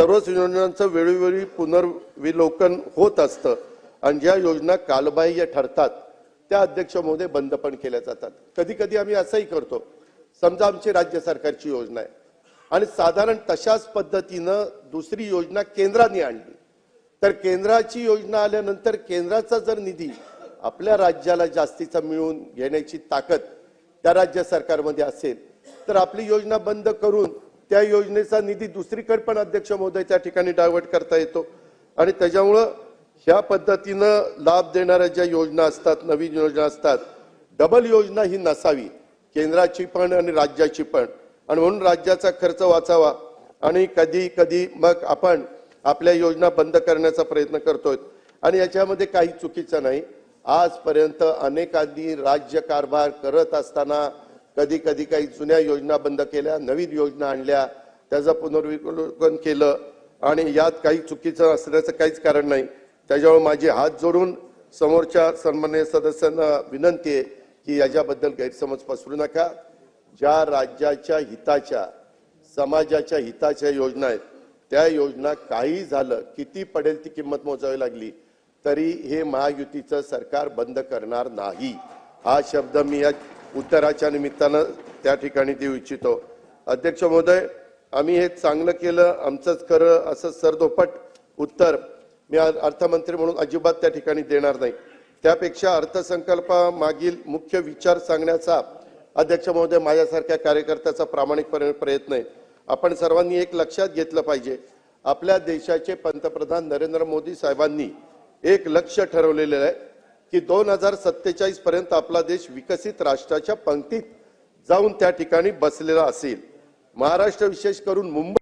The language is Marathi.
सर्वच योजनांचं वेळोवेळी पुनर्विलोकन होत असतं. आणि ज्या योजना कालबाह्य ठरतात त्या अध्यक्ष महोदय बंद पण केल्या जातात. कधी कधी आम्ही असंही करतो. समजा आमची राज्य सरकारची योजना आहे. आणि साधारण तशाच पद्धतीनं दुसरी योजना केंद्राने आणली. तर केंद्राची योजना आल्यानंतर केंद्राचा जर निधी आपल्या राज्याला जास्तीचा मिळवून घेण्याची ताकद त्या राज्य सरकारमध्ये असेल तर आपली योजना बंद करून त्या योजनेचा निधी दुसरीकडे पण अध्यक्ष महोदय त्या ठिकाणी डायव्हर्ट करता येतो. आणि त्याच्यामुळं ह्या पद्धतीनं लाभ देणाऱ्या ज्या योजना असतात नवीन योजना असतात डबल योजना ही नसावी. केंद्राची पण आणि राज्याची पण. आणि म्हणून राज्याचा खर्च वाचावा. आणि कधी कधी मग आपण आपल्या योजना बंद करण्याचा प्रयत्न करतोय. आणि याच्यामध्ये काही चुकीचं नाही. आजपर्यंत अनेकांनी राज्य कारभार करत असताना कधी कधी काही जुन्या योजना बंद केल्या नवीन योजना आणल्या त्याचं पुनर्विलोकन केलं आणि यात काही चुकीचं असण्याचं काहीच कारण नाही. त्याच्यामुळे माझे हात जोडून समोरच्या सन्मान्य सदस्यांना विनंती आहे की याच्याबद्दल गैरसमज पसरू नका. ज्या राज्याच्या हिताच्या समाजाच्या हिताच्या योजना आहेत त्या योजना काही झालं किती पडेल ती किंमत मोजावी लागली तरी हे महायुतीचं सरकार बंद करणार नाही. हा शब्द मी या उत्तराच्या निमित्तानं त्या ठिकाणी देऊ इच्छितो. अध्यक्ष महोदय आम्ही हे चांगलं केलं आमचंच खरं असं सरदोपट उत्तर मी अर्थमंत्री म्हणून अजिबात त्या ठिकाणी देणार नाही. त्यापेक्षा अर्थसंकल्पामागील मुख्य विचार सांगण्याचा अध्यक्ष महोदय माझ्यासारख्या कार्यकर्त्याचा प्रामाणिकपणे प्रयत्न आहे. आपण सर्वांनी एक लक्षात घेतलं पाहिजे. आपल्या देशाचे पंतप्रधान नरेंद्र मोदी साहेबांनी एक लक्ष ठरवलेलं आहे. की दोन हजार सत्तेचाळीस पर्यंत आपला देश विकसित राष्ट्राच्या पंक्तीत जाऊन त्या ठिकाणी बसलेला असेल. महाराष्ट्र विशेष करून मुंबई